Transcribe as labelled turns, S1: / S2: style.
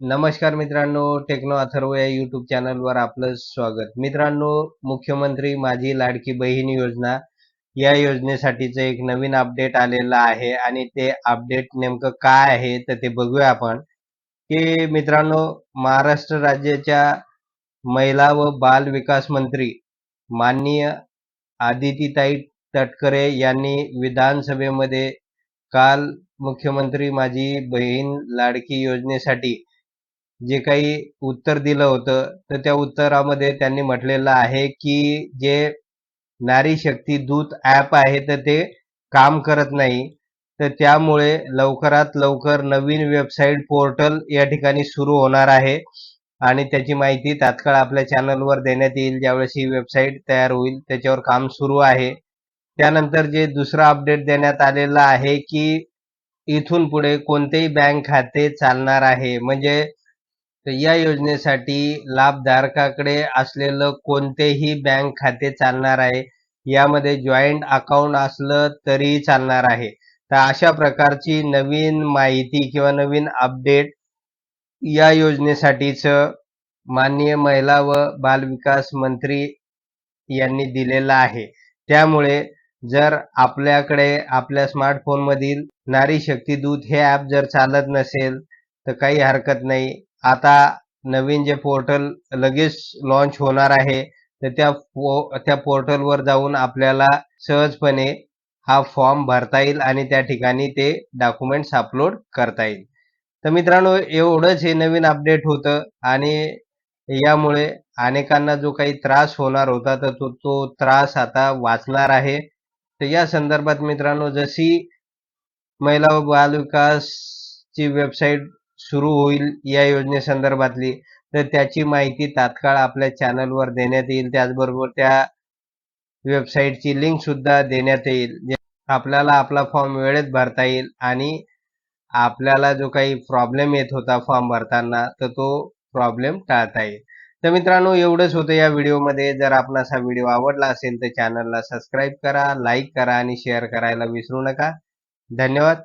S1: नमस्कार मित्रांनो टेक्नो अथर्व या युट्यूब चॅनलवर आपलं स्वागत. मित्रांनो मुख्यमंत्री माझी लाडकी बहीण योजना या योजनेसाठीचं एक नवीन अपडेट आलेलं आहे आणि ते अपडेट नेमकं काय आहे तर ते बघूया आपण. की मित्रांनो महाराष्ट्र राज्याच्या महिला व बाल विकास मंत्री माननीय आदितीताई तटकरे यांनी विधानसभेमध्ये काल मुख्यमंत्री माझी बहीण लाडकी योजनेसाठी जे काही उत्तर दिलं होतं तर त्या उत्तरामध्ये त्यांनी म्हटलेलं आहे की जे नारी शक्ती दूत ॲप आहे तर ते काम करत नाही. तर त्यामुळे लवकरात लवकर नवीन वेबसाईट पोर्टल या ठिकाणी सुरू होणार आहे. आणि त्याची माहिती तात्काळ आपल्या चॅनलवर देण्यात येईल. ज्यावेळेस ही वेबसाईट तयार होईल त्याच्यावर काम सुरू आहे. त्यानंतर जे दुसरा अपडेट देण्यात आलेलं आहे की इथून पुढे कोणतेही बँक खाते चालणार आहे. म्हणजे तर या योजनेसाठी लाभधारकाकडे असलेलं कोणतेही बँक खाते चालणार आहे यामध्ये जॉईंट अकाउंट असलं तरीही चालणार आहे. तर अशा प्रकारची नवीन माहिती किंवा नवीन अपडेट या योजनेसाठीच माननीय महिला व बालविकास मंत्री यांनी दिलेलं आहे. त्यामुळे जर आपल्याकडे आपल्या स्मार्टफोनमधील नारी शक्ती दूत हे ॲप जर चालत नसेल तर काही हरकत नाही. आता नवीन जे पोर्टल लगेच लॉन्च होणार आहे तर त्या पो त्या पोर्टलवर जाऊन आपल्याला सहजपणे हा फॉर्म भरता येईल आणि त्या ठिकाणी ते डॉक्युमेंट्स अपलोड करता येईल. तर मित्रांनो एवढंच हे नवीन अपडेट होतं आणि यामुळे अनेकांना जो काही त्रास होणार होता तर तो तो त्रास आता वाचणार आहे. तर या संदर्भात मित्रांनो जशी महिला व बालविकासची वेबसाईट सुरू होईल या योजनेसंदर्भातली तर त्याची माहिती तात्काळ आपल्या चॅनलवर देण्यात येईल. त्याचबरोबर त्या वेबसाईटची लिंक सुद्धा देण्यात येईल. आपल्याला आपला फॉर्म वेळेत भरता येईल आणि आपल्याला जो काही प्रॉब्लेम येत होता फॉर्म भरताना तर तो प्रॉब्लेम टाळता येईल. तर मित्रांनो एवढंच होतं या व्हिडिओमध्ये जर आपणास हा व्हिडिओ आवडला असेल तर चॅनलला सबस्क्राईब करा लाईक करा आणि शेअर करायला विसरू नका. धन्यवाद.